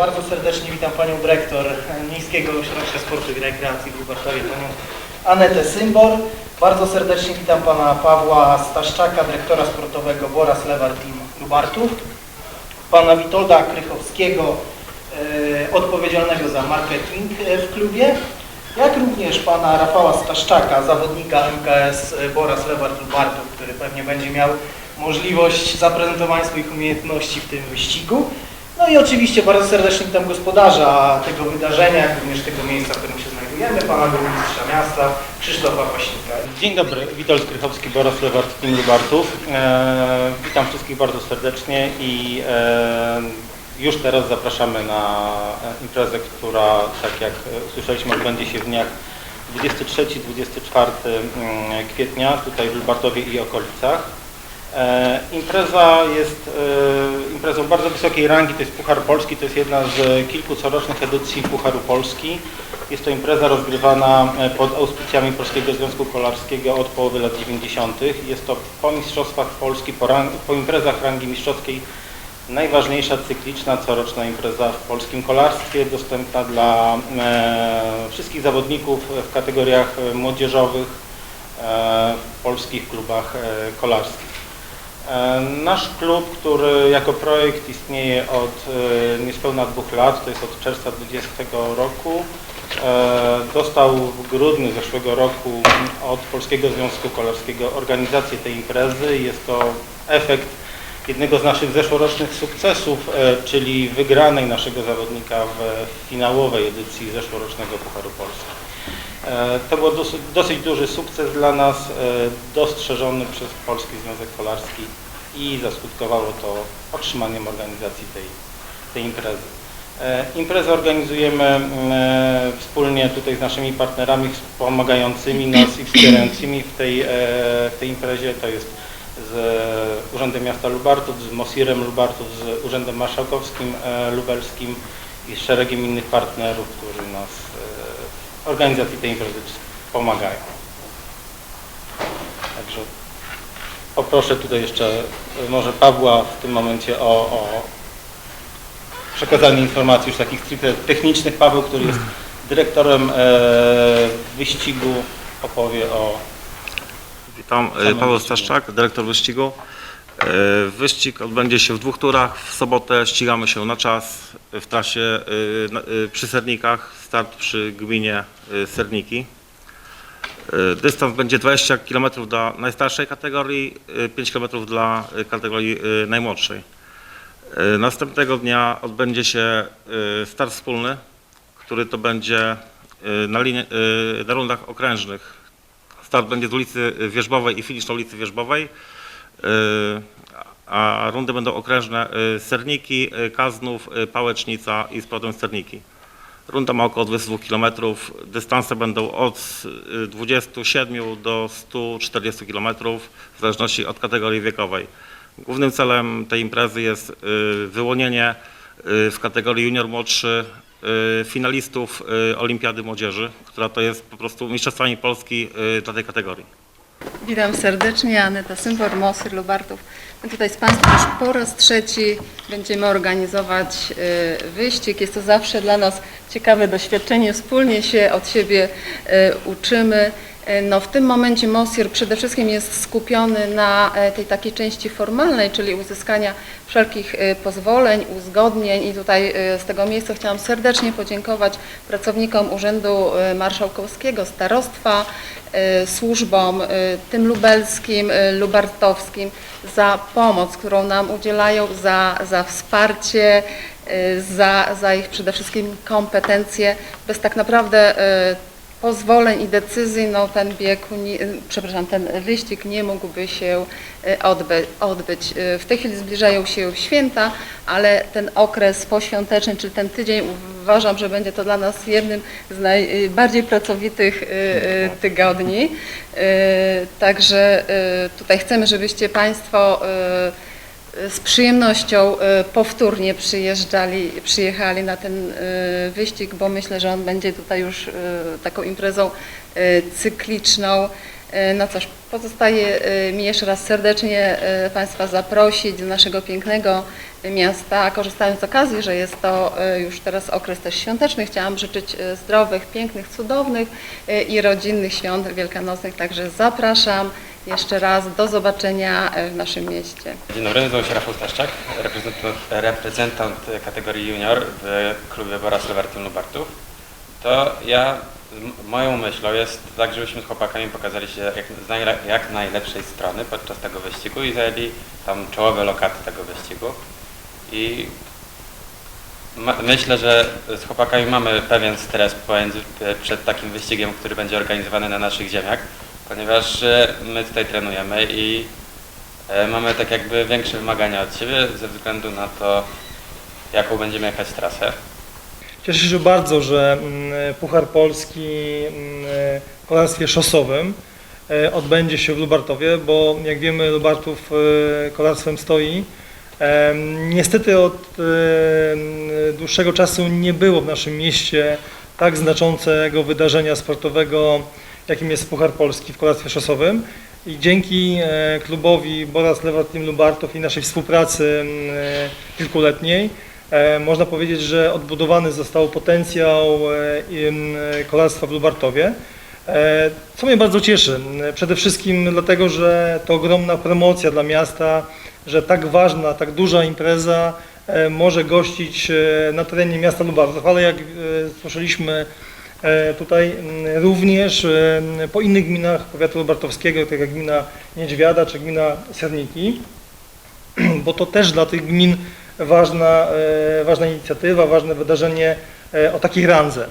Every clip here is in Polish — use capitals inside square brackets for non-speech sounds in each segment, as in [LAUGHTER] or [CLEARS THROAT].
Bardzo serdecznie witam Panią Dyrektor Miejskiego Ośrodka Sportu i Rekreacji w Lubartowie, Panią Anetę Symbor. Bardzo serdecznie witam Pana Pawła Staszczaka, Dyrektora Sportowego Boras Lewar Team Lubartów. Pana Witolda Krychowskiego, e, odpowiedzialnego za marketing e, w klubie. Jak również Pana Rafała Staszczaka, zawodnika MKS Boras Lewar Lubartów, który pewnie będzie miał możliwość zaprezentowania swoich umiejętności w tym wyścigu. No i oczywiście bardzo serdecznie witam gospodarza tego wydarzenia, jak również tego miejsca, w którym się znajdujemy, pana burmistrza miasta Krzysztofa Kwaśnika. Dzień dobry, Witold Krychowski, Boros Lewart, Team Lubartów. E, witam wszystkich bardzo serdecznie i e, już teraz zapraszamy na imprezę, która, tak jak usłyszeliśmy, odbędzie się w dniach 23-24 mm, kwietnia tutaj w Lubartowie i okolicach. E, impreza jest e, imprezą bardzo wysokiej rangi, to jest Puchar Polski, to jest jedna z kilku corocznych edycji Pucharu Polski. Jest to impreza rozgrywana e, pod auspicjami Polskiego Związku Kolarskiego od połowy lat 90. Jest to po Mistrzostwach Polski, po, po imprezach rangi mistrzowskiej najważniejsza cykliczna coroczna impreza w polskim kolarstwie, dostępna dla e, wszystkich zawodników w kategoriach e, młodzieżowych e, w polskich klubach e, kolarskich. E, Nasz klub, który jako projekt istnieje od e, niespełna dwóch lat, to jest od czerwca 2020 roku, e, dostał w grudniu zeszłego roku od Polskiego Związku Kolarskiego organizację tej imprezy. Jest to efekt jednego z naszych zeszłorocznych sukcesów, czyli wygranej naszego zawodnika w finałowej edycji zeszłorocznego Pucharu Polski. E, To był dosyć, dosyć duży sukces dla nas, e, dostrzeżony przez Polski Związek Kolarski i zaskutkowało to otrzymaniem organizacji tej, tej imprezy. E, Imprezę organizujemy mm, wspólnie tutaj z naszymi partnerami wspomagającymi nas i wspierającymi w tej, w tej imprezie. To jest z Urzędem Miasta Lubartów, z Mosirem Lubartów, z Urzędem Marszałkowskim Lubelskim i z szeregiem innych partnerów, którzy nas organizacji tej imprezy pomagają. Także poproszę tutaj jeszcze e, może Pawła w tym momencie o, o przekazanie informacji już takich stricte technicznych. Paweł, który jest dyrektorem e, wyścigu, opowie o Witam, e, Paweł Staszczak, dyrektor wyścigu. E, Wyścig odbędzie się w dwóch turach. W sobotę ścigamy się na czas w trasie e, e, przy Sernikach, start przy gminie Serniki. Dystans będzie 20 km dla najstarszej kategorii, e, 5 km dla kategorii najmłodszej. Następnego dnia odbędzie się start wspólny, który to będzie na, linie, na rundach okrężnych Start będzie z ulicy Wierzbowej i finisz na ulicy Wierzbowej, a rundy będą okrężne Serniki, yy, Kaznów, yy, Pałecznica i z powrotem Serniki. Runda ma około 22 km, dystanse będą od yy, 27 do 140 km w zależności od kategorii wiekowej. Głównym celem tej imprezy jest wyłonienie w kategorii junior młodszy finalistów Olimpiady Młodzieży, która to jest po prostu mistrzostwami Polski dla tej kategorii. Witam serdecznie, Aneta Symbor, Mosyr, Lubartów. My tutaj z Państwem już po raz trzeci będziemy organizować y, wyścig. Jest to zawsze dla nas ciekawe doświadczenie, wspólnie się od siebie y, uczymy. Y, No, w tym momencie Mosir przede wszystkim jest skupiony na e, tej takiej części formalnej, czyli uzyskania wszelkich y, pozwoleń, uzgodnień i tutaj z tego miejsca chciałam serdecznie podziękować pracownikom Urzędu Marszałkowskiego, starostwa, służbom, tym lubelskim, lubartowskim za pomoc, którą nam udzielają, za, za wsparcie, za, za ich przede wszystkim kompetencje. Bez tak naprawdę pozwoleń i decyzji, no ten bieg, przepraszam, ten wyścig nie mógłby się y, odby, odbyć. Y, W tej chwili zbliżają się święta, ale ten okres poświąteczny, czyli ten tydzień uważam, że będzie to dla nas jednym z najbardziej pracowitych y, tygodni. Także tutaj chcemy, żebyście Państwo z przyjemnością y, powtórnie przyjeżdżali, przyjechali na ten y, wyścig, bo myślę, że on będzie tutaj już y, taką imprezą cykliczną. E, No cóż, pozostaje e, mi jeszcze raz serdecznie e, Państwa zaprosić do naszego pięknego miasta. Korzystając z okazji, że jest to e, już teraz okres też świąteczny, chciałam życzyć e, zdrowych, pięknych, cudownych e, i rodzinnych świąt wielkanocnych. Także zapraszam jeszcze raz. Do zobaczenia e, w naszym mieście. Dzień dobry, nazywam się Rafał Staszczak, reprezentant, reprezentant kategorii junior w klubie Boras Lewartyn Lubartów. To ja, moją myślą jest tak, żebyśmy z chłopakami pokazali się jak, z jak najlepszej strony podczas tego wyścigu i zajęli tam czołowe lokaty tego wyścigu. I myślę, że z chłopakami mamy pewien stres pomiędzy, przed takim wyścigiem, który będzie organizowany na naszych ziemiach, ponieważ e, my tutaj trenujemy i E, Mamy tak jakby większe wymagania od siebie ze względu na to, jaką będziemy jechać trasę. Cieszę się bardzo, że mm, Puchar Polski mm, w kolarstwie szosowym e, odbędzie się w Lubartowie, bo jak wiemy Lubartów e, kolarstwem stoi. E, Niestety od e, dłuższego czasu nie było w naszym mieście tak znaczącego wydarzenia sportowego, jakim jest Puchar Polski w kolarstwie szosowym. I dzięki e, klubowi Boras Lewat Team Lubartów i naszej współpracy e, kilkuletniej E, Można powiedzieć, że odbudowany został potencjał kolarstwa w Lubartowie, co mnie bardzo cieszy. Przede wszystkim dlatego, że to ogromna promocja dla miasta, że tak ważna, tak duża impreza może gościć na terenie miasta Lubartów, ale jak słyszeliśmy tutaj m, również e, po innych gminach powiatu lubartowskiego, tak jak gmina Niedźwiada czy gmina Serniki, [CLEARS THROAT] bo to też dla tych gmin ważna, e, ważna inicjatywa, ważne wydarzenie e, o takiej randze.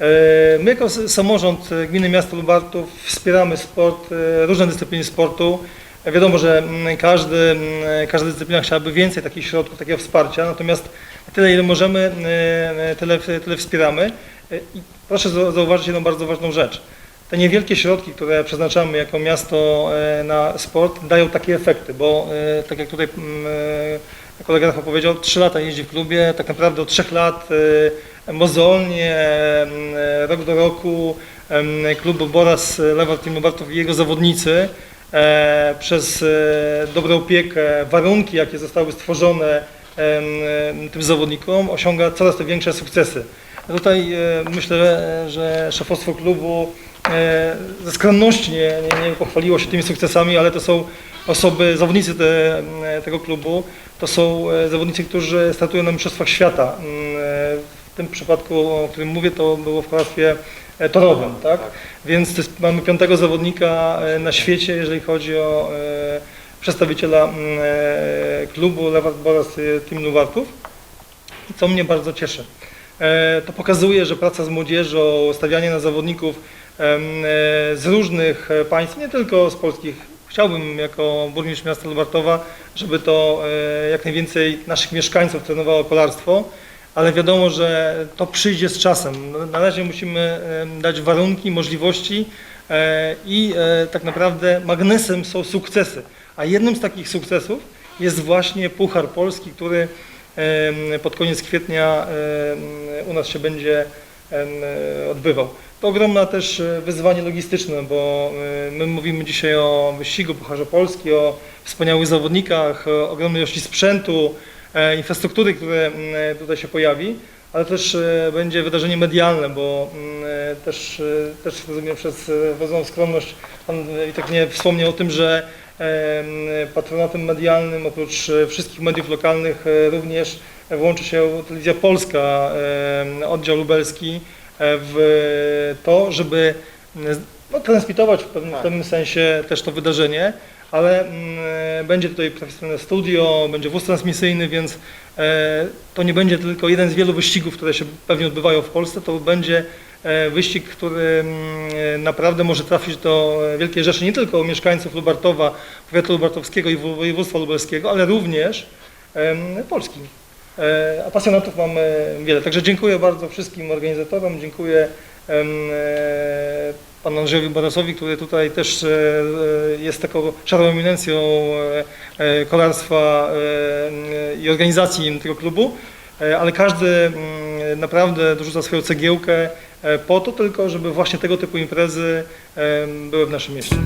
E, My jako samorząd e, Gminy Miasta Lubartów wspieramy sport, e, różne dyscypliny sportu. E, Wiadomo, że mm, każdy, mm, każda dyscyplina chciałaby więcej takich środków, takiego wsparcia, natomiast tyle ile możemy, e, e, tyle, tyle wspieramy. E, I proszę zau- zauważyć jedną bardzo ważną rzecz. Te niewielkie środki, które przeznaczamy jako miasto na sport, dają takie efekty, bo tak jak tutaj mm, kolega Rafał powiedział, 3 lata jeździ w klubie, tak naprawdę od 3 lat mozolnie, rok do roku klub Boras Lewar Team Lubartów i jego zawodnicy przez dobrą opiekę, warunki jakie zostały stworzone tym zawodnikom osiąga coraz to większe sukcesy. Tutaj e, myślę, że szefostwo klubu e, ze skromności nie, nie, nie pochwaliło się tymi sukcesami, ale to są osoby, zawodnicy te, e, tego klubu, to są zawodnicy, którzy startują na Mistrzostwach Świata. Mm, W tym przypadku, o którym mówię, to było w kolarstwie torowym, tak? Więc to jest, mamy piątego zawodnika na świecie, jeżeli chodzi o przedstawiciela mm, e, klubu Lewat Boras e, Team Luwartów. I co mnie bardzo cieszy. E, To pokazuje, że praca z młodzieżą, stawianie na zawodników z różnych państw, nie tylko z polskich. Chciałbym jako burmistrz miasta Lubartowa, żeby to jak najwięcej naszych mieszkańców trenowało kolarstwo, ale wiadomo, że to przyjdzie z czasem. Na razie musimy dać warunki, możliwości i tak naprawdę magnesem są sukcesy. A jednym z takich sukcesów jest właśnie Puchar Polski, który pod koniec kwietnia u nas się będzie odbywał. To ogromne też e, wyzwanie logistyczne, bo e, my mówimy dzisiaj o wyścigu Pucharze Polski, o wspaniałych zawodnikach, ogromnej ilości sprzętu, e, infrastruktury, które tutaj się pojawi, ale też będzie wydarzenie medialne, bo też, też rozumiem przez wezmą skromność, pan i tak nie wspomniał o tym, że patronatem medialnym oprócz e, wszystkich mediów lokalnych e, również włączy się Telewizja Polska, oddział lubelski e, w to, żeby no, transmitować w pewnym, w pewnym sensie też to wydarzenie, ale będzie tutaj profesjonalne studio, będzie wóz transmisyjny, więc to nie będzie tylko jeden z wielu wyścigów, które się pewnie odbywają w Polsce, to będzie wyścig, który mm, naprawdę może trafić do Wielkiej Rzeszy nie tylko mieszkańców Lubartowa, powiatu lubartowskiego i wo- województwa lubelskiego, ale również Polski. E, A pasjonatów mamy wiele. Także dziękuję bardzo wszystkim organizatorom, dziękuję e, panu Andrzejowi Barasowi, który tutaj też e, e, jest taką szarą eminencją e, e, kolarstwa e, i organizacji tego klubu, E, ale każdy mm, naprawdę dorzuca swoją cegiełkę, e, po to tylko, żeby właśnie tego typu imprezy e, były w naszym mieście.